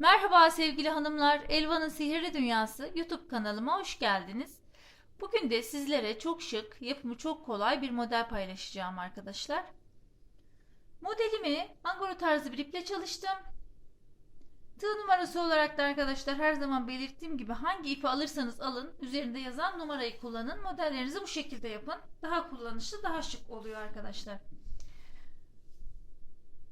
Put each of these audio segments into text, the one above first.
Merhaba sevgili hanımlar, Elvan'ın Sihirli Dünyası YouTube kanalıma hoş geldiniz. Bugün de sizlere çok şık, yapımı çok kolay bir model paylaşacağım arkadaşlar. Modelimi angora tarzı bir iple çalıştım. Tığ numarası olarak da arkadaşlar her zaman belirttiğim gibi hangi ipi alırsanız alın, üzerinde yazan numarayı kullanın. Modellerinizi bu şekilde yapın. Daha kullanışlı, daha şık oluyor arkadaşlar.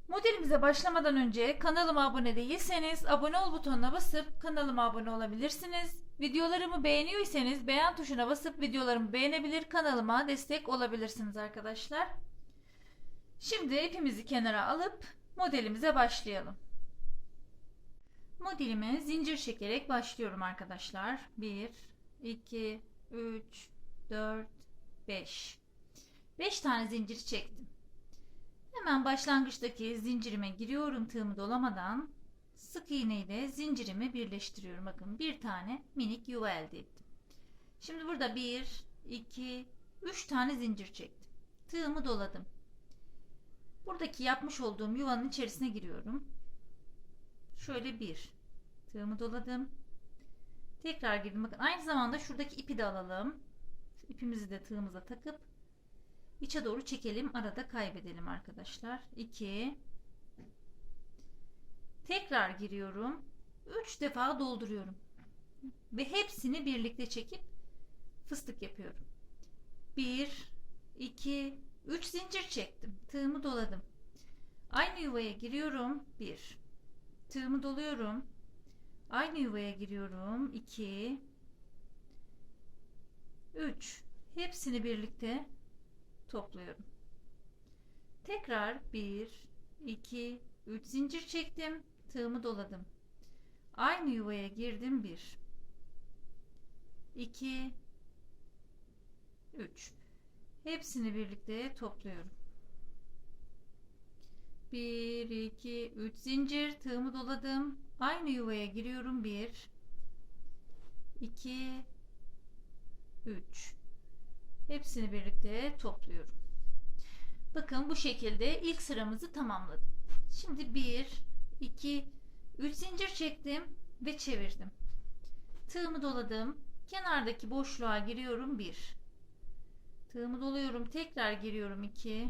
Modelimize başlamadan önce kanalıma abone değilseniz abone ol butonuna basıp kanalıma abone olabilirsiniz. Videolarımı beğeniyorsanız beğen tuşuna basıp videolarımı beğenebilir kanalıma destek olabilirsiniz arkadaşlar. Şimdi ipimizi kenara alıp modelimize başlayalım. Modelime zincir çekerek başlıyorum arkadaşlar. 1, 2, 3, 4, 5. 5 tane zincir çektim. Hemen başlangıçtaki zincirime giriyorum tığımı dolamadan. Sık iğne ile zincirimi birleştiriyorum. Bakın bir tane minik yuva elde ettim. Şimdi burada 1, 2, 3 tane zincir çektim. Tığımı doladım. Buradaki yapmış olduğum yuvanın içerisine giriyorum. Şöyle bir. Tığımı doladım. Tekrar girdim. Bakın aynı zamanda şuradaki ipi de alalım. Şu ipimizi de tığımıza takıp içe doğru çekelim. Arada kaybedelim arkadaşlar. 2 Tekrar giriyorum. 3 defa dolduruyorum. Ve hepsini birlikte çekip fıstık yapıyorum. 1 2 3 zincir çektim. Tığımı doladım. Aynı yuvaya giriyorum. 1 Tığımı doluyorum. Aynı yuvaya giriyorum. 2 3 Hepsini birlikte topluyorum. Tekrar 1 2 3 zincir çektim. Tığımı doladım. Aynı yuvaya girdim 1 2 3 Hepsini birlikte topluyorum. 1 2 3 zincir tığımı doladım. Aynı yuvaya giriyorum 1 2 3 Hepsini birlikte topluyorum. Bakın bu şekilde ilk sıramızı tamamladım. Şimdi 1, 2, 3 zincir çektim ve çevirdim. Tığımı doladım. Kenardaki boşluğa giriyorum 1. Tığımı doluyorum. Tekrar giriyorum 2,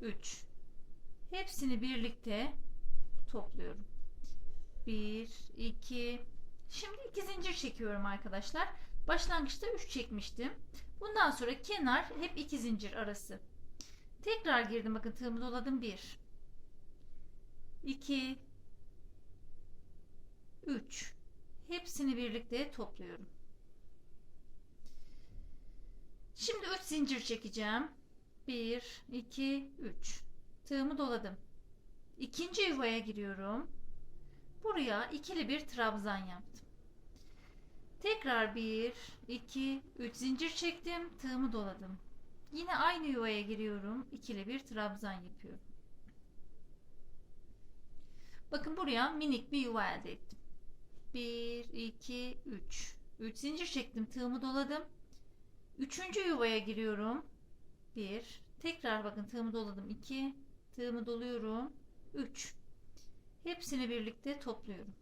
3. Hepsini birlikte topluyorum. 1, 2, Şimdi 2 zincir çekiyorum arkadaşlar. Başlangıçta 3 çekmiştim. Bundan sonra kenar hep 2 zincir arası. Tekrar girdim. Bakın tığımı doladım. 1 2 3 Hepsini birlikte topluyorum. Şimdi 3 zincir çekeceğim. 1 2 3 Tığımı doladım. İkinci yuvaya giriyorum. Buraya ikili bir trabzan yaptım. Tekrar 1, 2, 3 zincir çektim. Tığımı doladım. Yine aynı yuvaya giriyorum. İkili bir trabzan yapıyorum. Bakın buraya minik bir yuva elde ettim. 1, 2, 3. 3 zincir çektim. Tığımı doladım. Üçüncü yuvaya giriyorum. 1. Tekrar bakın tığımı doladım. 2. Tığımı doluyorum. 3. Hepsini birlikte topluyorum.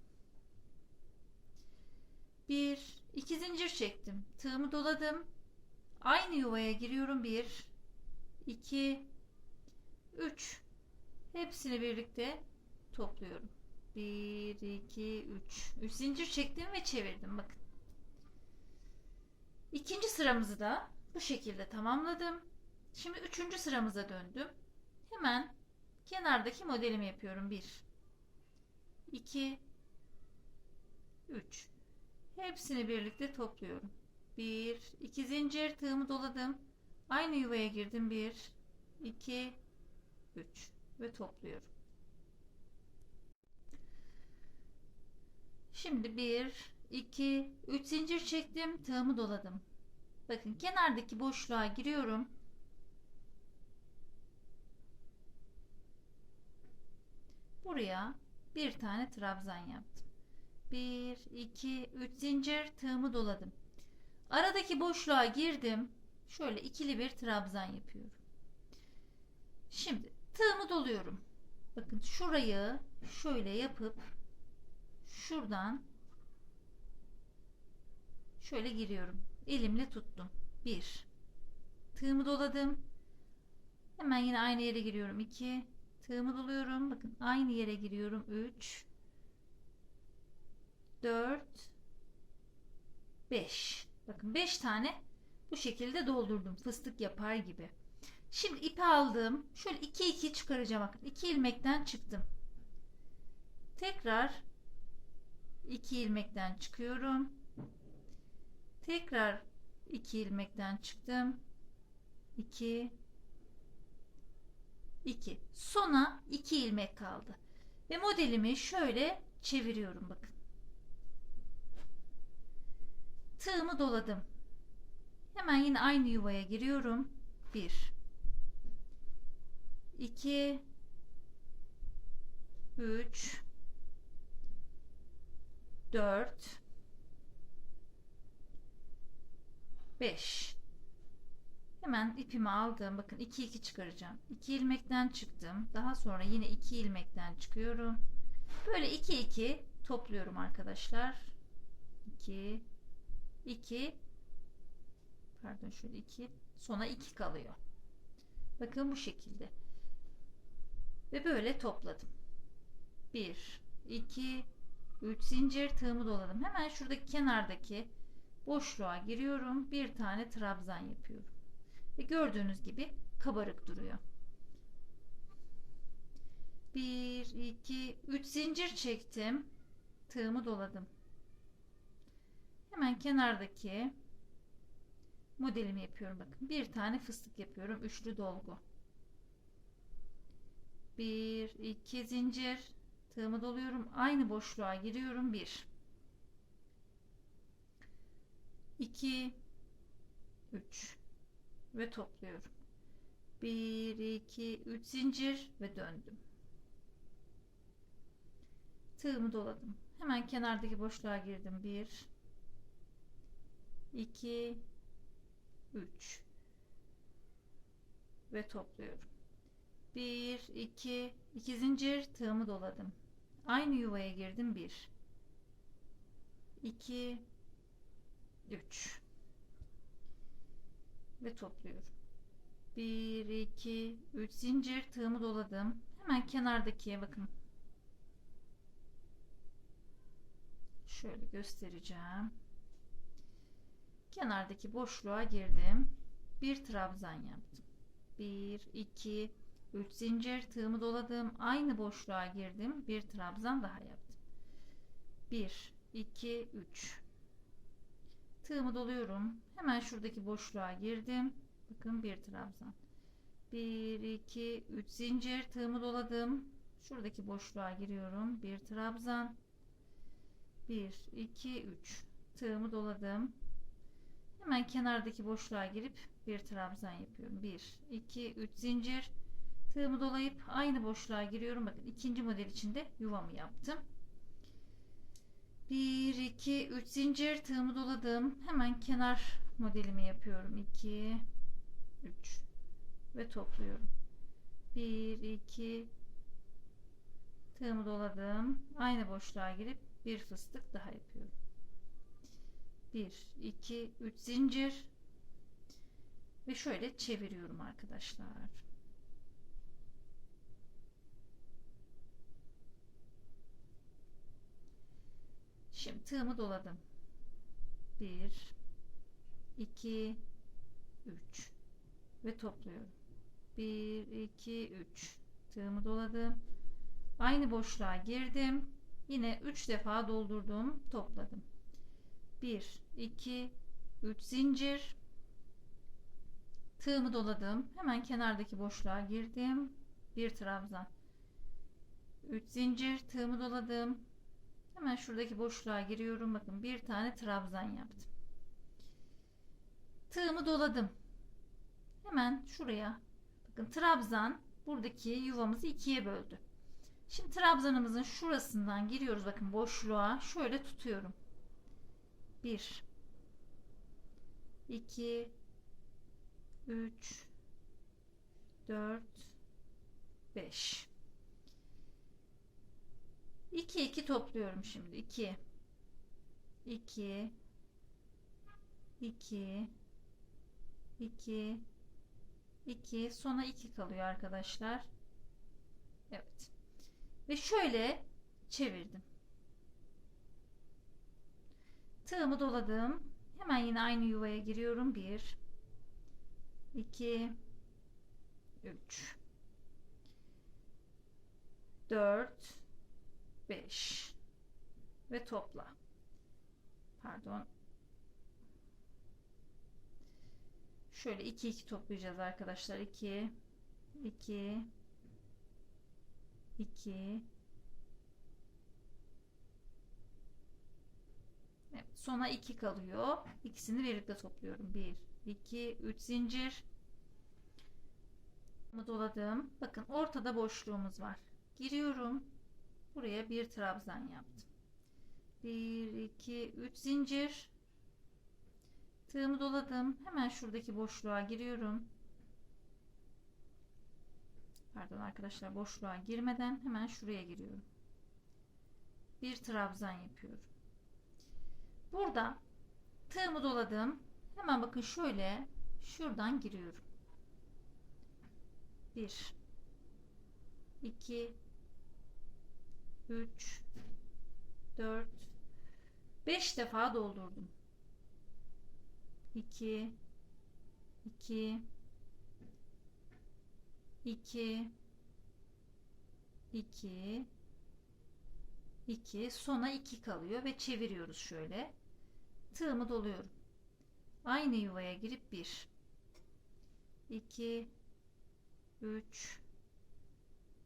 1 2 zincir çektim. Tığımı doladım. Aynı yuvaya giriyorum. 1 2 3 Hepsini birlikte topluyorum. 1 2 3 3 zincir çektim ve çevirdim. Bakın. İkinci sıramızı da bu şekilde tamamladım. Şimdi üçüncü sıramıza döndüm. Hemen kenardaki modelimi yapıyorum. 1 2 3 Hepsini birlikte topluyorum. 1 2 zincir tığımı doladım. Aynı yuvaya girdim. 1 2 3 ve topluyorum. Şimdi 1 2 3 zincir çektim. Tığımı doladım. Bakın kenardaki boşluğa giriyorum. Buraya bir tane trabzan yaptım. 1 2 3 zincir tığımı doladım. Aradaki boşluğa girdim. Şöyle ikili bir trabzan yapıyorum. Şimdi tığımı doluyorum. Bakın şurayı şöyle yapıp şuradan şöyle giriyorum. Elimle tuttum. 1 tığımı doladım. Hemen yine aynı yere giriyorum. 2 tığımı doluyorum. Bakın aynı yere giriyorum. 3 4 5 Bakın 5 tane bu şekilde doldurdum. Fıstık yapar gibi. Şimdi ipi aldım. Şöyle 2 2 çıkaracağım. Bakın 2 ilmekten çıktım. Tekrar 2 ilmekten çıkıyorum. Tekrar 2 ilmekten çıktım. 2 2 sona 2 ilmek kaldı. Ve modelimi şöyle çeviriyorum bakın. Tığımı doladım. Hemen yine aynı yuvaya giriyorum. 1 2 3 4 5 Hemen ipimi aldım. Bakın 2 2 çıkaracağım. 2 ilmekten çıktım. Daha sonra yine 2 ilmekten çıkıyorum. Böyle 2 2 topluyorum arkadaşlar. 2 2 pardon şöyle 2 sona 2 kalıyor. Bakın bu şekilde. Ve böyle topladım. 1 2 3 zincir tığımı doladım. Hemen şuradaki kenardaki boşluğa giriyorum. Bir tane trabzan yapıyorum. Ve gördüğünüz gibi kabarık duruyor. 1 2 3 zincir çektim. Tığımı doladım. Hemen kenardaki modelimi yapıyorum bakın. Bir tane fıstık yapıyorum. Üçlü dolgu. 1 2 zincir tığımı doluyorum. Aynı boşluğa giriyorum. 1 2 3 ve topluyorum. 1 2 3 zincir ve döndüm. Tığımı doladım. Hemen kenardaki boşluğa girdim. 1 2 3 ve topluyorum. 1 2 2 zincir tığımı doladım. Aynı yuvaya girdim. 1 2 3 ve topluyorum. 1 2 3 zincir tığımı doladım. Hemen kenardaki bakın. Şöyle göstereceğim. Kenardaki boşluğa girdim. Bir trabzan yaptım. 1 2 3 zincir tığımı doladım. Aynı boşluğa girdim. Bir trabzan daha yaptım. 1 2 3 tığımı doluyorum. Hemen şuradaki boşluğa girdim. Bakın bir trabzan. 1 2 3 zincir tığımı doladım. Şuradaki boşluğa giriyorum. Bir trabzan. 1 2 3 tığımı doladım. Hemen kenardaki boşluğa girip bir trabzan yapıyorum. 1 2 3 zincir tığımı dolayıp aynı boşluğa giriyorum. Bakın ikinci model içinde yuvamı yaptım. 1 2 3 zincir tığımı doladım. Hemen kenar modelimi yapıyorum. 2 3 ve topluyorum. 1 2 tığımı doladım. Aynı boşluğa girip bir fıstık daha yapıyorum. 1 2 3 zincir ve şöyle çeviriyorum arkadaşlar. Şimdi tığımı doladım. 1 2 3 ve topluyorum. 1 2 3 tığımı doladım. Aynı boşluğa girdim. Yine 3 defa doldurdum, topladım. 1 2 3 zincir tığımı doladım. Hemen kenardaki boşluğa girdim. Bir trabzan. 3 zincir tığımı doladım. Hemen şuradaki boşluğa giriyorum. Bakın bir tane trabzan yaptım. Tığımı doladım. Hemen şuraya bakın trabzan buradaki yuvamızı ikiye böldü. Şimdi trabzanımızın şurasından giriyoruz. Bakın boşluğa şöyle tutuyorum. 1 2 3 4 5 2 2 topluyorum şimdi. 2 2 2 2 2 sona 2 kalıyor arkadaşlar. Evet. Ve şöyle çevirdim. Tığımı doladım. Hemen yine aynı yuvaya giriyorum. 1 2 3 4 5 ve topla. Pardon. Şöyle 2 2 toplayacağız arkadaşlar. 2 2 2 Evet, sona 2 kalıyor. İkisini birlikte topluyorum. 1 2 3 zincir. Doladım. Bakın ortada boşluğumuz var. Giriyorum. Buraya bir trabzan yaptım. 1 2 3 zincir. Tığımı doladım. Hemen şuradaki boşluğa giriyorum. Pardon arkadaşlar boşluğa girmeden hemen şuraya giriyorum. Bir trabzan yapıyorum. Burada tığımı doladım. Hemen bakın şöyle şuradan giriyorum. 1 2 3 4 5 defa doldurdum. 2 2 2 2 2 sona 2 kalıyor ve çeviriyoruz şöyle. Tığımı doluyorum. Aynı yuvaya girip 1 2 3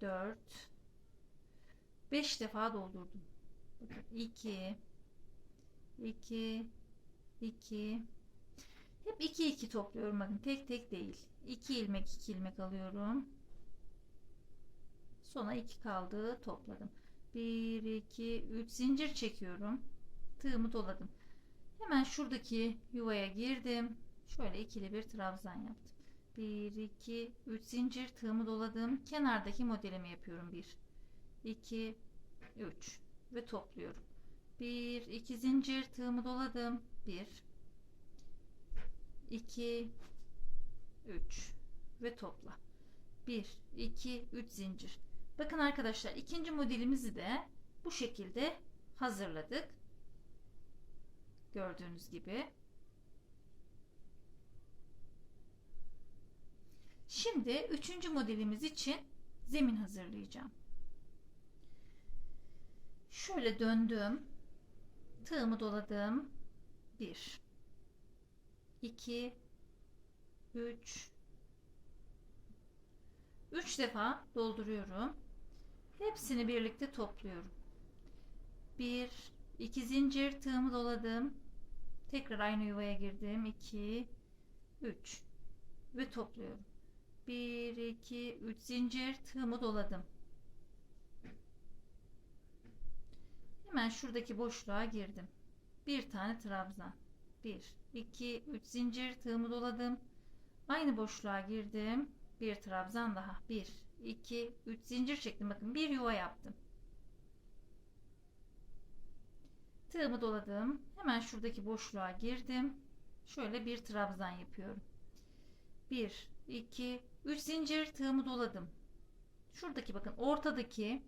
4 5 defa doldurdum. Bakın 2 2 2 hep 2 2 topluyorum bakın tek tek değil. 2 ilmek 2 ilmek alıyorum. Sona 2 kaldı topladım. 1 2 3 zincir çekiyorum. Tığımı doladım. Hemen şuradaki yuvaya girdim. Şöyle ikili bir trabzan yaptım. 1 2 3 zincir tığımı doladım. Kenardaki modelimi yapıyorum. 1 2 3 ve topluyorum. 1 2 zincir tığımı doladım. 1 2 3 ve topla. 1 2 3 zincir. Bakın arkadaşlar ikinci modelimizi de bu şekilde hazırladık. Gördüğünüz gibi. Şimdi üçüncü modelimiz için zemin hazırlayacağım. Şöyle döndüm. Tığımı doladım. 1 2 3 3 defa dolduruyorum. Hepsini birlikte topluyorum. 1 2 zincir tığımı doladım. Tekrar aynı yuvaya girdim. 2 3 ve topluyorum. 1 2 3 zincir tığımı doladım. Hemen şuradaki boşluğa girdim. Bir tane trabzan. 1 2 3 zincir tığımı doladım. Aynı boşluğa girdim. Bir trabzan daha. 1 2 3 zincir çektim. Bakın bir yuva yaptım. Tığımı doladım. Hemen şuradaki boşluğa girdim. Şöyle bir trabzan yapıyorum. 1 2 3 zincir tığımı doladım. Şuradaki bakın ortadaki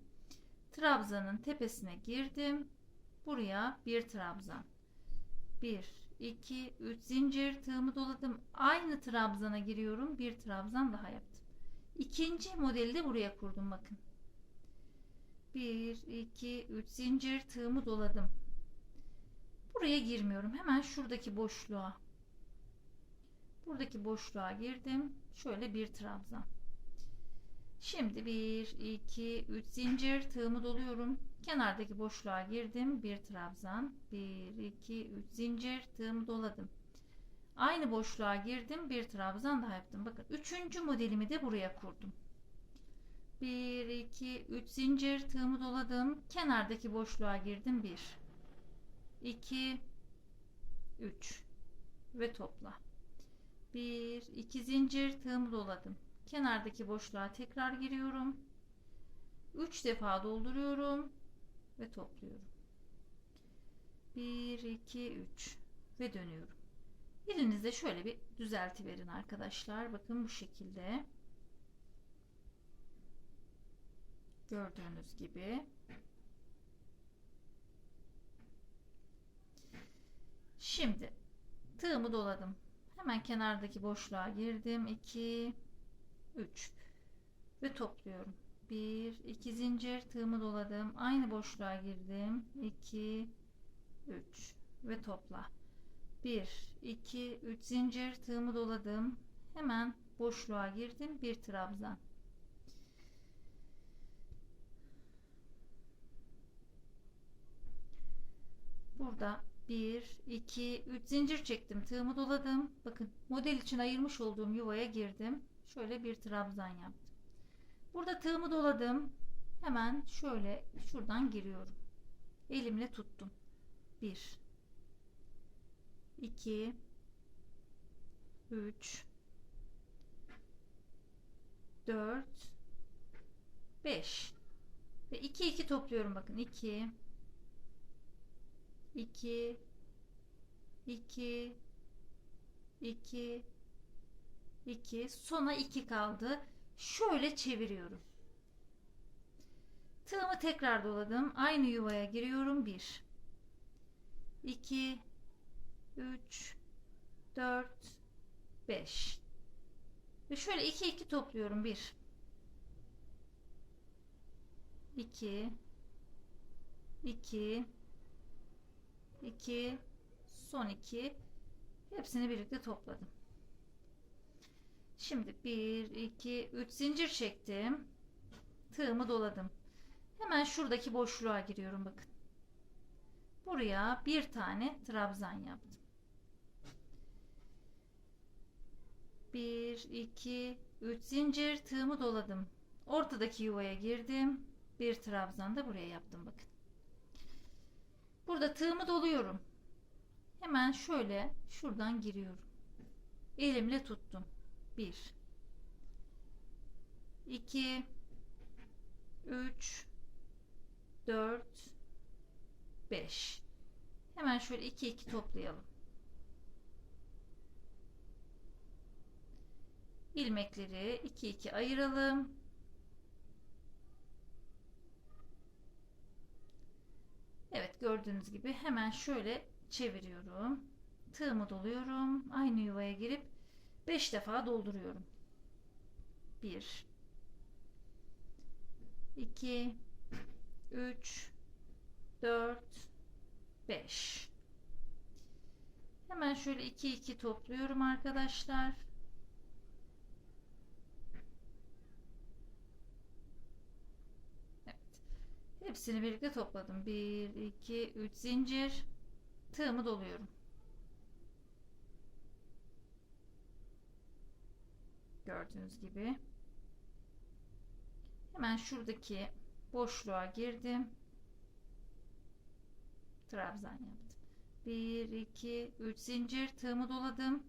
trabzanın tepesine girdim. Buraya bir trabzan. 1 2 3 zincir tığımı doladım. Aynı trabzana giriyorum. Bir trabzan daha yaptım. İkinci modeli de buraya kurdum bakın. 1 2 3 zincir tığımı doladım. Buraya girmiyorum. Hemen şuradaki boşluğa. Buradaki boşluğa girdim. Şöyle bir trabzan. Şimdi 1 2 3 zincir tığımı doluyorum. Kenardaki boşluğa girdim. Bir trabzan. 1 2 3 zincir tığımı doladım. Aynı boşluğa girdim. Bir trabzan daha yaptım. Bakın üçüncü modelimi de buraya kurdum. 1 2 3 zincir tığımı doladım. Kenardaki boşluğa girdim. 1 2 3 ve topla. 1 2 zincir tığımı doladım. Kenardaki boşluğa tekrar giriyorum. 3 defa dolduruyorum ve topluyorum. 1 2 3 ve dönüyorum. Elinizde şöyle bir düzelti verin arkadaşlar. Bakın bu şekilde. Gördüğünüz gibi. Şimdi tığımı doladım. Hemen kenardaki boşluğa girdim. 2 3 ve topluyorum. 1 2 zincir tığımı doladım. Aynı boşluğa girdim. 2 3 ve topla. 1 2 3 zincir tığımı doladım. Hemen boşluğa girdim. Bir trabzan. Burada 1 2 3 zincir çektim. Tığımı doladım. Bakın model için ayırmış olduğum yuvaya girdim. Şöyle bir trabzan yaptım. Burada tığımı doladım. Hemen şöyle şuradan giriyorum. Elimle tuttum. 1 2 3 4 5 ve 2 2 topluyorum bakın 2 2 2 2 2 sona 2 kaldı. Şöyle çeviriyorum. Tığımı tekrar doladım. Aynı yuvaya giriyorum. 1 2 3 4 5 ve şöyle 2 2 topluyorum. 1 2 2 2 son 2 hepsini birlikte topladım. Şimdi 1 2 3 zincir çektim. Tığımı doladım. Hemen şuradaki boşluğa giriyorum bakın. Buraya bir tane trabzan yaptım. 1 2 3 zincir tığımı doladım. Ortadaki yuvaya girdim. Bir trabzan da buraya yaptım bakın. Burada tığımı doluyorum. Hemen şöyle şuradan giriyorum. Elimle tuttum. 1 2 3 4 5 Hemen şöyle 2 2 toplayalım. ilmekleri 2 2 ayıralım. Evet gördüğünüz gibi hemen şöyle çeviriyorum. Tığımı doluyorum. Aynı yuvaya girip 5 defa dolduruyorum. 1 2 3 4 5 Hemen şöyle 2 2 topluyorum arkadaşlar. Evet. Hepsini birlikte topladım. 1 2 3 zincir tığımı doluyorum. Gördüğünüz gibi. Hemen şuradaki boşluğa girdim. Trabzan yaptım. 1 2 3 zincir tığımı doladım.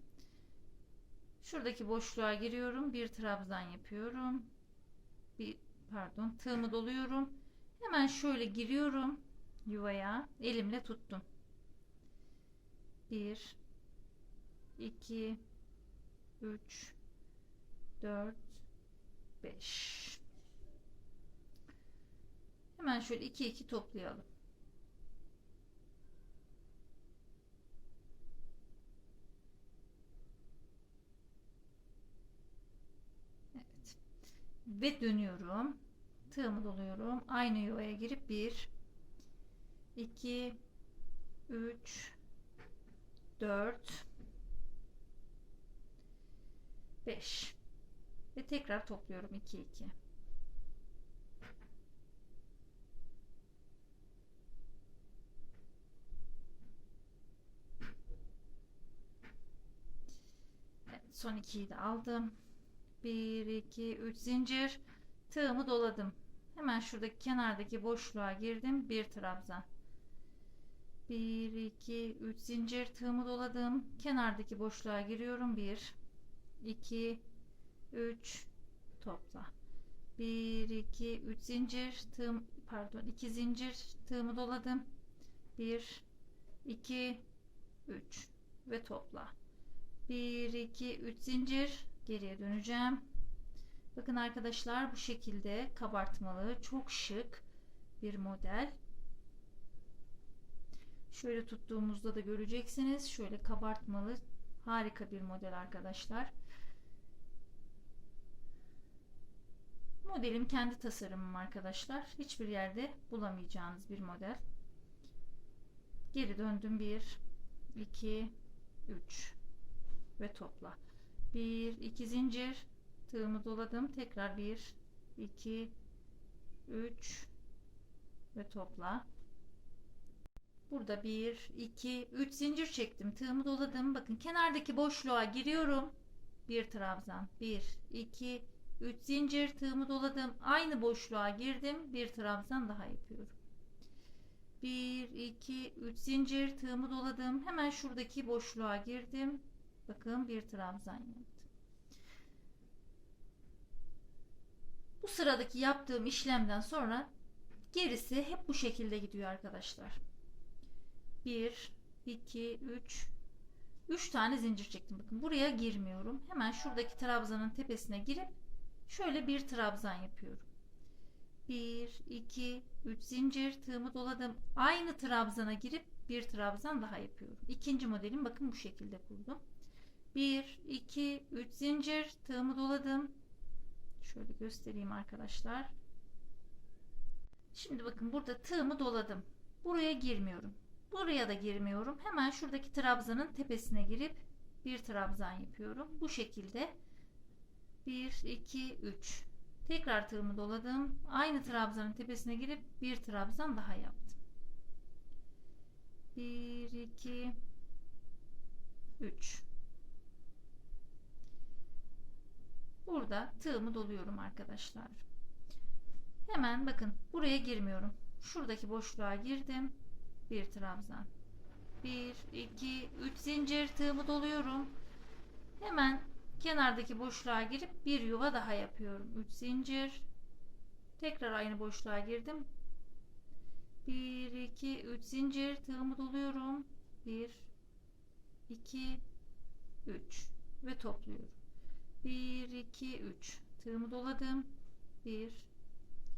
Şuradaki boşluğa giriyorum. Bir trabzan yapıyorum. Bir pardon, tığımı doluyorum. Hemen şöyle giriyorum yuvaya. Elimle tuttum. 1 2 3 4 5 Hemen şöyle 2 2 toplayalım. Evet. Ve dönüyorum. Tığımı doluyorum. Aynı yuvaya girip 1 2 3 4 5 ve tekrar topluyorum 2 2 evet, son 2'yi de aldım. 1 2 3 zincir. Tığımı doladım hemen şuradaki kenardaki boşluğa girdim bir trabzan 1 2 3 zincir tığımı doladım kenardaki boşluğa giriyorum 1 2 3 topla 1 2 3 zincir tığım pardon 2 zincir tığımı doladım. 1 2 3 ve topla. 1 2 3 zincir geriye döneceğim. Bakın arkadaşlar bu şekilde kabartmalı çok şık bir model. Şöyle tuttuğumuzda da göreceksiniz. Şöyle kabartmalı harika bir model arkadaşlar. Modelim kendi tasarımım arkadaşlar. Hiçbir yerde bulamayacağınız bir model. Geri döndüm 1 2 3 ve topla. 1 2 zincir tığımı doladım. Tekrar 1 2 3 ve topla. Burada 1 2 3 zincir çektim. Tığımı doladım. Bakın kenardaki boşluğa giriyorum. Bir trabzan. 1 2 3 zincir tığımı doladım. Aynı boşluğa girdim. Bir trabzan daha yapıyorum. 1 2 3 zincir tığımı doladım. Hemen şuradaki boşluğa girdim. Bakın bir trabzan yaptım. Bu sıradaki yaptığım işlemden sonra gerisi hep bu şekilde gidiyor arkadaşlar. 1 2 3 3 tane zincir çektim. Bakın buraya girmiyorum. Hemen şuradaki trabzanın tepesine girip şöyle bir trabzan yapıyorum. 1 2 3 zincir tığımı doladım. Aynı trabzana girip bir trabzan daha yapıyorum. İkinci modelim bakın bu şekilde kurdum. 1 2 3 zincir tığımı doladım. Şöyle göstereyim arkadaşlar. Şimdi bakın burada tığımı doladım. Buraya girmiyorum. Buraya da girmiyorum. Hemen şuradaki trabzanın tepesine girip bir trabzan yapıyorum. Bu şekilde 1 2 3 tekrar tığımı doladım. Aynı trabzanın tepesine girip bir trabzan daha yaptım. 1 2 3 Burada tığımı doluyorum arkadaşlar. Hemen bakın buraya girmiyorum. Şuradaki boşluğa girdim. Bir trabzan. 1 2 3 zincir tığımı doluyorum. Hemen kenardaki boşluğa girip bir yuva daha yapıyorum. 3 zincir. Tekrar aynı boşluğa girdim. 1 2 3 zincir tığımı doluyorum. 1 2 3 ve topluyorum. 1 2 3 tığımı doladım. 1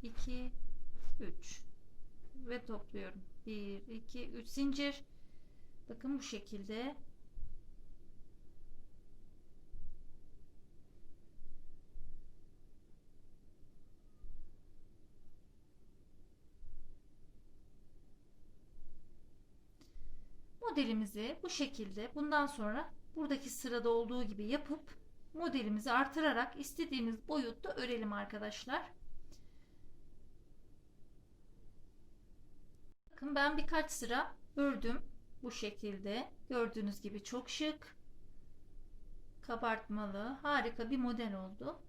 2 3 ve topluyorum. 1 2 3 zincir. Bakın bu şekilde. Modelimizi bu şekilde bundan sonra buradaki sırada olduğu gibi yapıp modelimizi artırarak istediğimiz boyutta örelim arkadaşlar. Bakın ben birkaç sıra ördüm. Bu şekilde. Gördüğünüz gibi çok şık. Kabartmalı. Harika bir model oldu.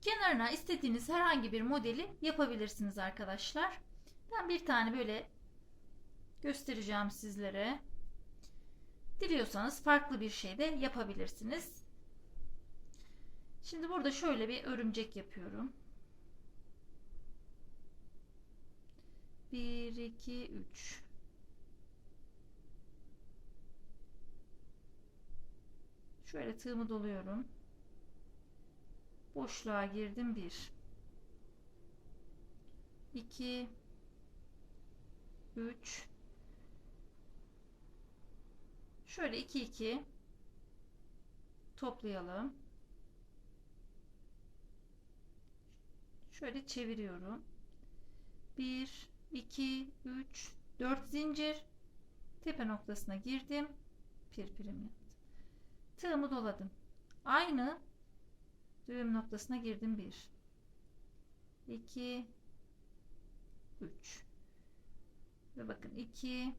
Kenarına istediğiniz herhangi bir modeli yapabilirsiniz arkadaşlar. Ben bir tane böyle göstereceğim sizlere. Diliyorsanız farklı bir şey de yapabilirsiniz. Şimdi burada şöyle bir örümcek yapıyorum. 1 2 3 Şöyle tığımı doluyorum. Boşluğa girdim 1 2 3 Şöyle 2 2 toplayalım. Şöyle çeviriyorum. 1 2 3 4 zincir tepe noktasına girdim. Pirpirim yaptım. Tığımı doladım. Aynı düğüm noktasına girdim 1 2 3 ve bakın 2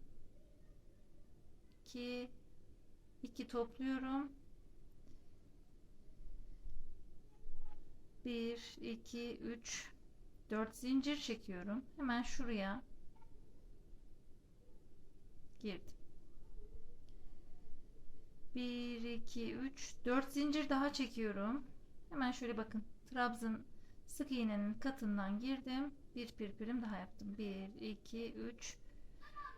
2 2 topluyorum. 1 2 3 4 zincir çekiyorum. Hemen şuraya girdim. 1 2 3 4 zincir daha çekiyorum. Hemen şöyle bakın. Trabzan Sık iğnenin katından girdim. Bir pirpirim daha yaptım. 1, 2, 3,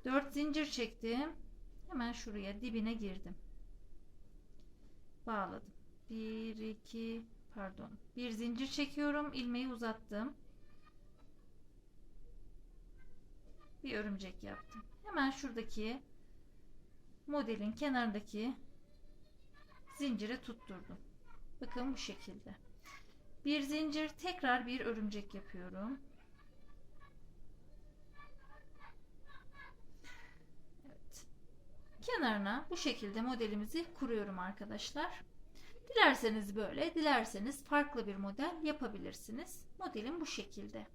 4 zincir çektim. Hemen şuraya dibine girdim. Bağladım. 1, 2, pardon. Bir zincir çekiyorum. ilmeği uzattım. Bir örümcek yaptım. Hemen şuradaki modelin kenarındaki zincire tutturdum. Bakın bu şekilde. Bir zincir tekrar bir örümcek yapıyorum. Evet. Kenarına bu şekilde modelimizi kuruyorum arkadaşlar. Dilerseniz böyle, dilerseniz farklı bir model yapabilirsiniz. Modelim bu şekilde.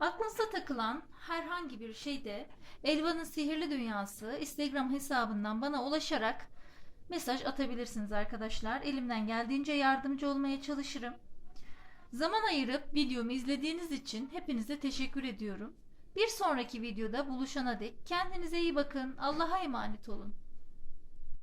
Aklınıza takılan herhangi bir şeyde Elvan'ın Sihirli Dünyası Instagram hesabından bana ulaşarak mesaj atabilirsiniz arkadaşlar. Elimden geldiğince yardımcı olmaya çalışırım. Zaman ayırıp videomu izlediğiniz için hepinize teşekkür ediyorum. Bir sonraki videoda buluşana dek kendinize iyi bakın. Allah'a emanet olun.